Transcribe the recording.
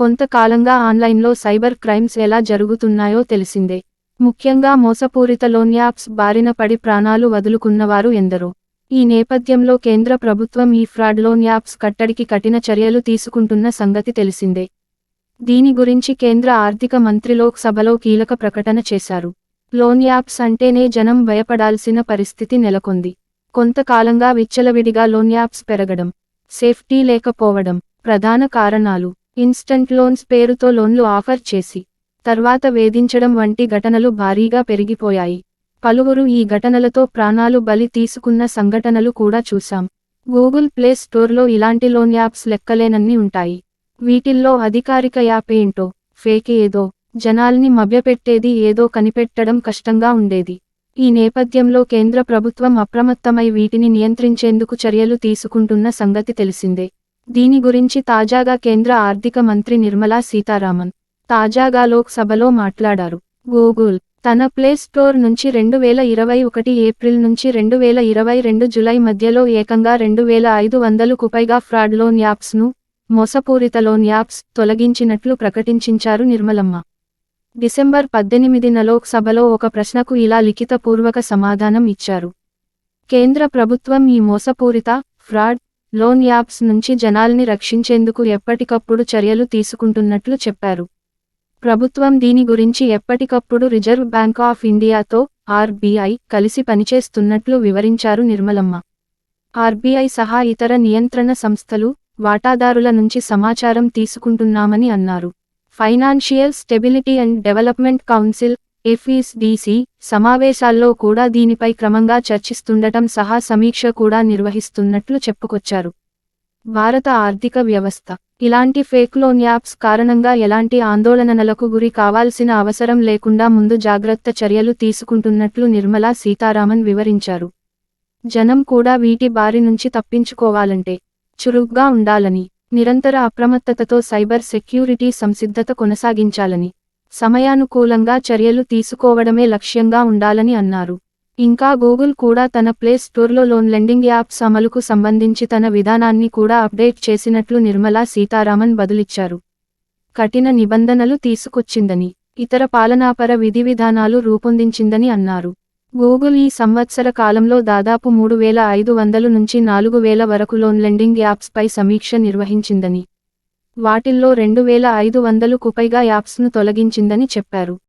కొంతకాలంగా ఆన్లైన్లో cyber crimes ఎలా జరుగుతున్నాయో తెలిసిందే. ముఖ్యంగా మోసపూరిత లోన్ యాప్స్ బారిన పడి ప్రాణాలు వదులుకున్నవారు ఎందరో. ఈ నేపథ్యంలో కేంద్ర ప్రభుత్వం ఈ ఫ్రాడ్ లోన్ యాప్స్ కట్టడికి కఠిన చర్యలు తీసుకుంటున్న సంగతి తెలిసిందే. దీని గురించి కేంద్ర ఆర్థిక మంత్రి లోక్ సభలో కీలక ప్రకటన చేశారు. లోన్ యాప్స్ అంటేనే జనం భయపడాల్సిన పరిస్థితి నెలకొంది. కొంతకాలంగా విచ్చలవిడిగా లోన్ యాప్స్ పెరగడం సేఫ్టీ లేకపోవడం ప్రధాన కారణాలు. ఇన్స్టంట్ లోన్స్ పేరుతో లోన్లు ఆఫర్ చేసి తర్వాత వేధించడం వంటి ఘటనలు భారీగా పెరిగిపోయాయి. పలువురు ఈ ఘటనలతో ప్రాణాలు బలి తీసుకున్న సంఘటనలు కూడా చూశాం. గూగుల్ ప్లే స్టోర్లో ఇలాంటి లోన్ యాప్స్ లెక్కలేనన్ని ఉంటాయి. వీటిల్లో అధికారిక యాప్ ఏంటో ఫేక్ ఏదో జనాల్ని మభ్యపెట్టేది ఏదో కనిపెట్టడం కష్టంగా ఉండేది. ఈ నేపథ్యంలో కేంద్ర ప్రభుత్వం అప్రమత్తమై వీటిని నియంత్రించేందుకు చర్యలు తీసుకుంటున్న సంగతి తెలిసిందే. దీని గురించి తాజాగా కేంద్ర ఆర్థిక మంత్రి నిర్మలా సీతారామన్ తాజాగా లోక్ సభలో మాట్లాడారు. గూగుల్ తన ప్లే స్టోర్ నుంచి రెండు వేల ఇరవై ఒకటి ఏప్రిల్ నుంచి రెండు వేల ఇరవై రెండు జులై మధ్యలో ఏకంగా రెండు వేల ఐదు వందలకు పైగా ఫ్రాడ్ లోన్ యాప్స్ను మోసపూరిత లోన్ యాప్స్ తొలగించినట్లు ప్రకటించారు నిర్మలమ్మ. డిసెంబర్ పద్దెనిమిదిన లోక్ సభలో ఒక ప్రశ్నకు ఇలా లిఖితపూర్వక సమాధానం ఇచ్చారు. కేంద్ర ప్రభుత్వం ఈ మోసపూరిత ఫ్రాడ్ లోన్ యాప్స్ నుంచి జనాల్ని రక్షించేందుకు ఎప్పటికప్పుడు చర్యలు తీసుకుంటున్నట్లు చెప్పారు. ప్రభుత్వం దీని గురించి ఎప్పటికప్పుడు రిజర్వ్ బ్యాంక్ ఆఫ్ ఇండియాతో ఆర్బీఐ కలిసి పనిచేస్తున్నట్లు వివరించారు నిర్మలమ్మ. ఆర్బీఐ సహా ఇతర నియంత్రణ సంస్థలు వాటాదారుల నుంచి సమాచారం తీసుకుంటున్నామని అన్నారు. Financial stability and development council FSDC సమావేశాల్లో కూడా దీనిపై క్రమంగా చర్చిస్తుండటం సహా సమీక్ష కూడా నిర్వహిస్తున్నట్లు చెప్పుకొచ్చారు. భారత ఆర్థిక వ్యవస్థ. ఇలాంటి ఫేక్ లోన్ యాప్స్ కారణంగా ఎలాంటి ఆందోళనలకు గురి కావాల్సిన అవసరం లేకుండా ముందు జాగ్రత్త చర్యలు తీసుకుంటున్నట్లు నిర్మలా సీతారామన్ వివరించారు. జనం కూడా వీటి బారి నుంచి తప్పించుకోవాలంటే చురుగ్గా ఉండాలని నిరంతర అప్రమత్తతతో సైబర్ సెక్యూరిటీ సంసిద్ధత కొనసాగించాలని సమయానుకూలంగా చర్యలు తీసుకోవడమే లక్ష్యంగా ఉండాలని అన్నారు. ఇంకా గూగుల్ కూడా తన ప్లే స్టోర్లో లోన్ లెండింగ్ యాప్స్ అమలుకు సంబంధించి తన విధానాన్ని కూడా అప్డేట్ చేసినట్లు నిర్మలా సీతారామన్ బదులిచ్చారు. కఠిన నిబంధనలు తీసుకొచ్చిందని ఇతర పాలనాపర విధి విధానాలు రూపొందించిందని అన్నారు. గూగుల్ ఈ సంవత్సర కాలంలో దాదాపు మూడు వేల ఐదు వందలు నుంచి నాలుగు వేల వరకు లోన్ లెండింగ్ యాప్స్పై సమీక్ష నిర్వహించిందని వాటిల్లో రెండు వేల ఐదు వందలు పైగా యాప్స్ను తొలగించిందని చెప్పారు.